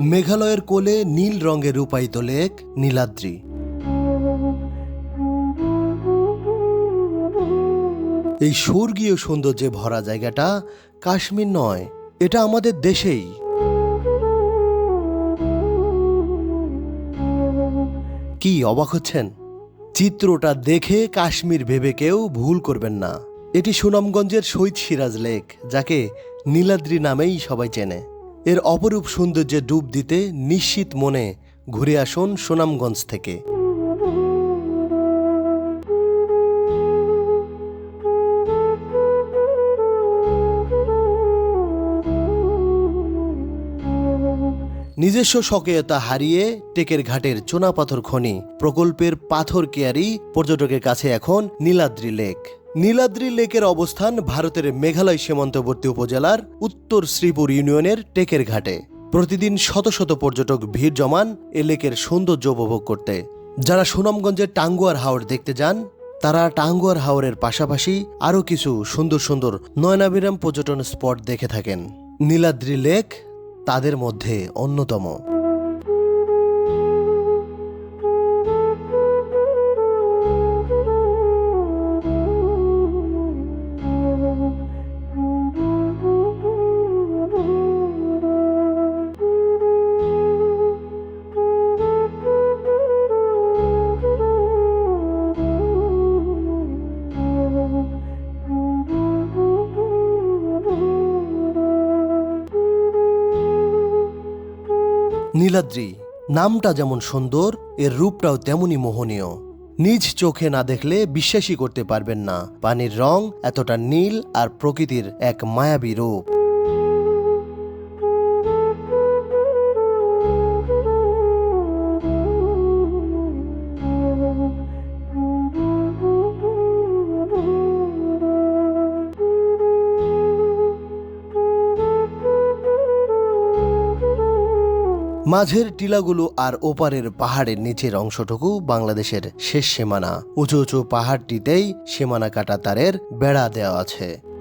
মেঘালয়ের কোলে নীল রঙের রূপায়িত লেক নীলাদ্রি। এই স্বর্গীয় সৌন্দর্যে ভরা জায়গাটা কাশ্মীর নয়, এটা আমাদের দেশেই। কি অবাক হচ্ছেন? চিত্রটা দেখে কাশ্মীর ভেবে কেউ ভুল করবেন না। এটি সুনামগঞ্জের শহীদ সিরাজ লেক, যাকে নীলাদ্রি নামেই সবাই চেনে। এর অপরূপ সৌন্দর্যে ডুব দিতে নিশ্চিত মনে ঘুরে আসুন সুনামগঞ্জ থেকে। নিজস্ব স্বকীয়তা হারিয়ে টেকের ঘাটের চুনাপাথর খনি প্রকল্পের পাথর কেয়ারি পর্যটকের কাছে এখন নীলাদ্রি লেক। নীলাদ্রি লেকের অবস্থান ভারতের মেঘালয় সীমান্তবর্তী উপজেলার উত্তর শ্রীপুর ইউনিয়নের টেকের ঘাটে। প্রতিদিন শত শত পর্যটক ভিড় জমান এ লেকের সৌন্দর্য উপভোগ করতে। যারা সুনামগঞ্জের টাঙ্গুয়ার হাওর দেখতে যান, তারা টাঙ্গুয়ার হাওরের পাশাপাশি আরও কিছু সুন্দর সুন্দর নয়নাবিরাম পর্যটন স্পট দেখে থাকেন। নীলাদ্রি লেক তাদের মধ্যে অন্যতম। নীলাদ্রি, নামটা যেমন সুন্দর, এর রূপটাও তেমনই মোহনীয়। নিজ চোখে না দেখলে বিশ্বাসই করতে পারবেন না। পানির রং এতটা নীল আর প্রকৃতির এক মায়াবী রূপ। মাঝের টিলাগুলো আর ওপারের পাহাড়ের নিচের অংশটুকু বাংলাদেশের শেষ সীমানা। উঁচু উঁচু পাহাড়টিতেই সীমানা কাটা তারের বেড়া দেওয়া আছে।